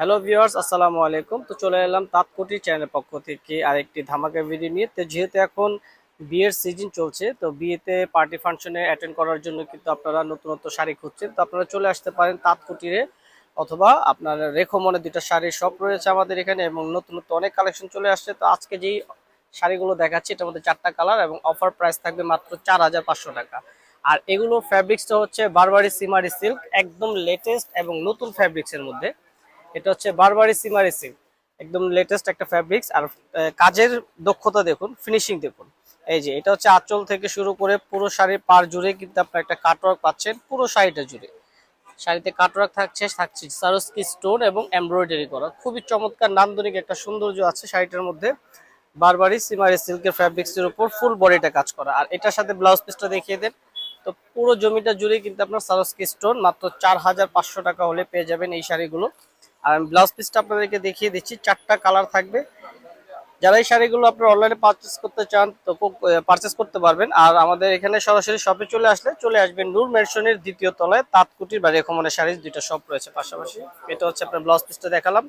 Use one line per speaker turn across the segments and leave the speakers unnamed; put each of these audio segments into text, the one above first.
Hello viewers আসসালামু আলাইকুম। তো চলে এলাম তাৎকুটি চ্যানেলের পক্ষ থেকে আরেকটি ধামাকা ভিডিও নিয়ে। তো যেহেতু এখন বিয়ের সিজন চলছে, তো বিয়েতে পার্টি ফাংশনে অ্যাটেন্ড করার জন্য কিন্তু আপনারা নতুনত্ব শাড়ি খুঁজছেন। তো আপনারা চলে আসতে পারেন তাঁতকুটিরে, অথবা আপনার রেখো মনে দুটো শাড়ির সব রয়েছে আমাদের এখানে এবং নতুনত্ব অনেক কালেকশন চলে আসছে। তো আজকে যেই শাড়িগুলো দেখাচ্ছি এটার মধ্যে চারটা কালার এবং অফার প্রাইস থাকবে মাত্র চার হাজার পাঁচশো টাকা। আর এগুলো ফ্যাব্রিক্সটা হচ্ছে বারবারি সিমারি সিল্ক একদম লেটেস্ট এবং নতুন ফ্যাব্রিক্সের মধ্যে। এটা হচ্ছে বারবারি সিমারি সিল্ক একদম লেটেস্ট একটা ফ্যাব্রিক্স আর কাজের দক্ষতা দেখুন ফিনিশিং দেখুন। এই যে, এটা হচ্ছে আঁচল থেকে শুরু করে পুরো শাড়ির পার জুড়ে কিন্তু আপনার একটা কাটওয়ার্ক পাচ্ছেন, পুরো শাড়িটা জুড়ে। শাড়িতে কাটওয়ার্ক থাকছে থাকছে সারস্কি স্টোন এবং এমব্রয়ডারি করা। খুবই চমৎকার, নান্দনিক একটা সৌন্দর্য আছে শাড়িটার মধ্যে। বারবারি সিমারি সিল্কের ফ্যাব্রিক্সের উপর ফুল বডিটা কাজ করা। আর এটার সাথে ব্লাউজ পিসটা দেখিয়ে দেন। তো পুরো জমিটা জুড়ে কিন্তু আপনার সারস্কি স্টোন মাত্র চার হাজার পাঁচশো টাকা হলে পেয়ে যাবেন এই শাড়িগুলো। আর আমি ব্লাউজ পিসটা আপনাদেরকে দেখিয়ে দিচ্ছি, চারটা কালার থাকবে। যারা এই শাড়িগুলো আপনারা অনলাইনে পারচেস করতে চান, তো পারচেস করতে পারবেন। আর আমাদের এখানে সরাসরি শপে চলে আসলে চলে আসবেন নূর মেনশনের দ্বিতীয় তলায়, তাঁতকুটির বা রেখমনের শাড়ির দুইটা শপ রয়েছে পাশাপাশি। এটা হচ্ছে আপনার ব্লাউজ পিসটা দেখালাম।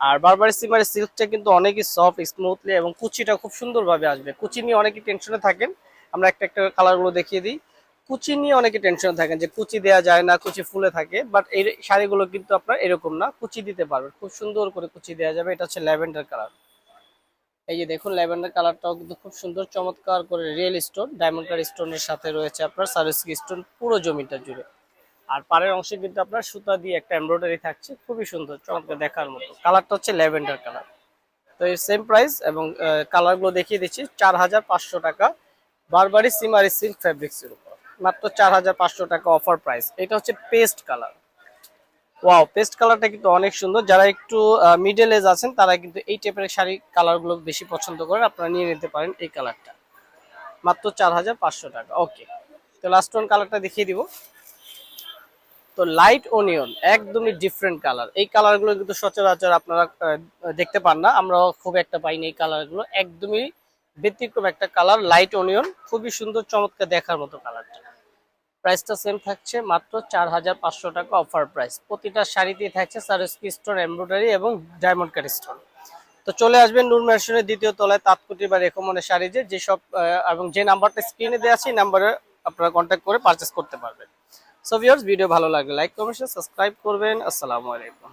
আর বারবারি সিমারি সিল্কটা কিন্তু অনেকই সফট স্মুথলি এবং কুচিটা খুব সুন্দরভাবে আসবে। কুচি নিয়ে অনেকেই টেনশনে থাকেন। আমরা একটা একটা কালারগুলো দেখিয়ে দিই। কুচি নিয়ে অনেকে টেনশনে থাকেন যে কুচি দেওয়া যায় না, কুচি ফুলে থাকে বাট এই শাড়িগুলো কিন্তু আপনার এরকম না, কুচি দিতে পারবেন। খুব সুন্দর করে কুচি দেওয়া যাবে, এটা হচ্ছে ল্যাভেন্ডার কালার। এই যে দেখুন, ল্যাভেন্ডার কালারটাও কিন্তু খুব সুন্দর, চমৎকার করে রিয়েল স্টোন ডায়মন্ড কার স্টোনের সাথে রয়েছে আপনার সারস্কি স্টোন পুরো জমিটা জুড়ে। আর পাড়ের অংশে কিন্তু আপনার সুতা দিয়ে একটা এমব্রয়ডারি থাকছে, খুবই সুন্দর, চমৎকার দেখার মতো। কালারটা হচ্ছে ল্যাভেন্ডার কালার। তো এই সেম প্রাইস এবং কালারগুলো দেখিয়ে দিচ্ছি, চার হাজার পাঁচশো টাকা বারবারি সিমারি সিল্ক ফ্যাব্রিক্সের উপর মাত্র চার হাজার পাঁচশো টাকা অফার প্রাইস এটা হচ্ছে পেস্ট কালার ওয়াও পেস্ট কালারটা কিন্তু অনেক সুন্দর। যারা একটু মিডল এজ আছেন, তারা কিন্তু এই টাইপের শাড়ি কালারগুলো বেশি পছন্দ করেন আপনারা নিয়ে নিতে পারেন এই কালারটা মাত্র চার হাজার পাঁচশো টাকা। ওকে তো লাস্ট ওয়ান কালারটা দেখিয়ে দিব। তো লাইট ওনিয়ন একদমই ডিফারেন্ট কালার এই কালারগুলো কিন্তু সচরাচর আপনারা দেখতে পান না। আমরা খুব একটা পাইনি এই কালারগুলো একদমই ব্যতিক্রম একটা কালার লাইট ওনিয়ন খুবই সুন্দর, চমৎকার দেখার মতো কালারটা প্রাইসটা সেম থাকছে মাত্র চার হাজার পাঁচশো টাকা অফার প্রাইস প্রতিটা শাড়িতেই থাকছে সারস্কি স্টোন এমব্রয়ডারি এবং ডায়মন্ড কাট স্টোন তো চলে আসবেন নূর ম্যানশনের দ্বিতীয় তলায় তাঁতকুটি বা রেকমনের শাড়ি যে যেসব এবং যে নাম্বারটা স্ক্রিনে দেওয়া আছে, এই নাম্বারে আপনারা কন্ট্যাক্ট করে পারচেস করতে পারবেন। সো ভিউয়ার্স ভিডিও ভালো লাগলে লাইক কমেন্ট সাবস্ক্রাইব করবেন। আসসালামু আলাইকুম।